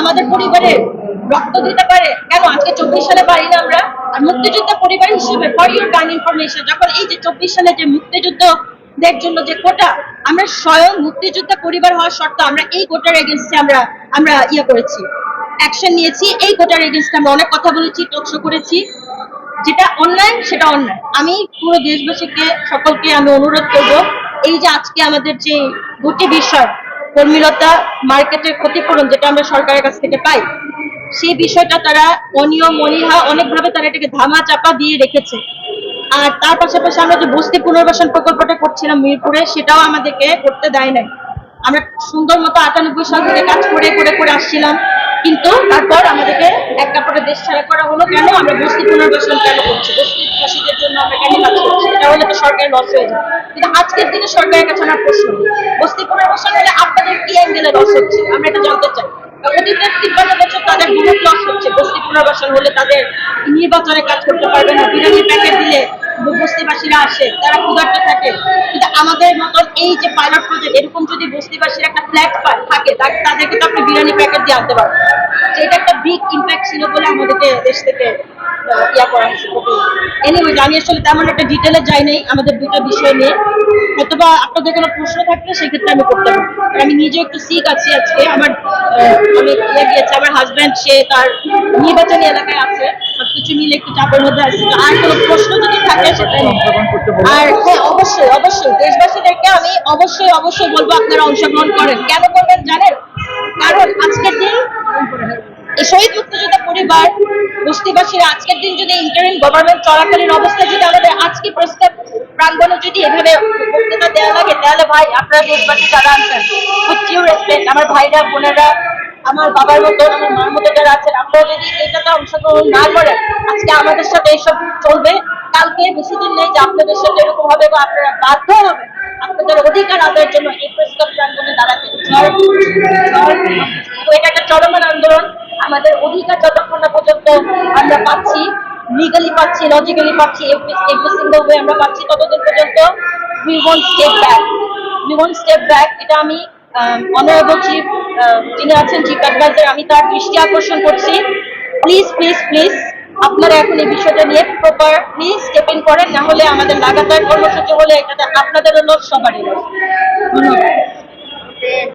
আমাদের পরিবারে রক্ত দিতে পারে? কেন? আজকে চব্বিশ সালে পারি না আমরা। আর মুক্তিযুদ্ধ পরিবার হিসেবে ফর ইউর কাইন্ড ইনফরমেশন যখন এই যে চব্বিশ সালে যে মুক্তিযুদ্ধ দের জন্য যে কোটা আমরা স্বয়ং পরিবার হওয়ার শর্ত আমরা এই কোটার এগেনস্টে আমরা আমরা ইয়ে করেছি। অ্যাকশন নিয়েছি, এই কোটার এগেনস্টে আমরা অনেক কথা বলেছি টকশো করেছি। যেটা অন্যায়, সেটা অন্যায়। আমি পুরো দেশবাসীকে, সকলকে আমি অনুরোধ করব, এই যে আজকে আমাদের যে দুটি বিষয় কর্মীরতা মার্কেটের ক্ষতিপূরণ যেটা আমরা সরকারের কাছ থেকে পাই সেই বিষয়টা তারা অনিয়ম, অনীহা অনেকভাবে তারা এটাকে ধামা চাপা দিয়ে রেখেছে। আর তার পাশাপাশি আমরা যে বস্তি পুনর্বাসন প্রকল্পটা করছিলাম মিরপুরে, সেটাও আমাদেরকে করতে দেয় নাই। আমরা সুন্দর মতো আটানব্বই সাল থেকে কাজ করে করে করে আসছিলাম, কিন্তু তারপর আমাদেরকে এক কাপড়ে দেশ ছাড়া করা হলো। কেন? আমরা বস্তি পুনর্বাসন কেন সরকারের লস হয়ে যায় কিন্তু আজকের দিনে সরকারের কাছে আমার প্রশ্ন, বস্তি পুনর্বাসন হলে আপনাদের কি অ্যাঙ্গেলে লস হচ্ছে? আমরা এটা জানতে চাই। অতীতের তিপ্পান্ন বছর তাদের বহুত লস হচ্ছে। বস্তি পুনর্বাসন হলে তাদের নির্বাচনে কাজ করতে পারবে না। বিরিয়ানি প্যাকেট দিলে বস্তিবাসীরা আসে, তারা ক্ষুধার্ত থাকে। কিন্তু আমাদের মতন এই যে পাইলট প্রজেক্ট এরকম যদি বস্তিবাসীর একটা ফ্ল্যাট পায় থাকে তাদেরকে তো আপনি বিরিয়ানি প্যাকেট দিয়ে আনতে পারবেন। এটা একটা বিগ ইম্প্যাক্ট ছিল বলে আমাদেরকে দেশ থেকে ইয়া করা হয়েছে। আমি আসলে তেমন একটা ডিটেলে যাই নাই আমাদের দুটো বিষয় নিয়ে। অথবা আপনাদের কোনো প্রশ্ন থাকলে সেক্ষেত্রে আমি করতে পারি আমি নিজে একটু সিক আছি আজকে। আমার আমি ইয়ে গিয়েছে। আমার হাজব্যান্ড সে তার নির্বাচনী এলাকায় আছে। সবকিছু মিলে একটু চাপের মধ্যে আছে। আর কোনো প্রশ্ন যদি থাকে সেটা নিয়ে। অংশগ্রহণ করতে বলব। আর হ্যাঁ অবশ্যই অবশ্যই। দেশবাসীদেরকে আমি অবশ্যই অবশ্যই বলব আপনারা অংশগ্রহণ করেন। কেন করবেন জানেন? কারণ আজকের দিন শহীদ মুক্তিযোদ্ধা পরিবার বস্তিবাসীরা আজকের দিন যদি ইন্টারিম গভর্নমেন্ট চলাকালীন অবস্থায় যদি আমাদের আজকে প্রস্তাব প্রাঙ্গণে যদি এভাবে বক্তৃতা দেওয়া লাগে, তাহলে ভাই আপনারা দেশবাসী যারা আছেন উইথ ইউ আমার ভাইরা, বোনেরা, আমার বাবার মতো, আমার মার মতো যারা আছেন, আপনারা যদি এটাতে অংশগ্রহণ না করেন, আজকে আমাদের সাথে এইসব চলবে। কালকে বেশি দিন নেই যে আপনাদের সাথে এরকম হবে বা আপনারা বাধ্য হবেন, আপনাদের অধিকার আদায়ের জন্য এই প্রস্তাব প্রাঙ্গণে দাঁড়াতে আমাদের অধিকার যতক্ষণ না পর্যন্ত আমরা পাচ্ছি লিগালি পাচ্ছি লজিক্যালি পাচ্ছি এভরি সিঙ্গেল ওয়ে আমরা পাচ্ছি, ততদিন পর্যন্ত we want step back we want step back এটা আমি অনারেবল চিফ যিনি আছেন চিফ অ্যাডভাইজার আমি তার দৃষ্টি আকর্ষণ করছি। প্লিজ প্লিজ প্লিজ আপনারা এখন এই বিষয়টা নিয়ে প্রপার প্লিজ স্টেপ ইন করেন, না হলে আমাদের লাগাতার কর্মসূচি হলে এটাতে আপনাদেরও লোক সবারই লোক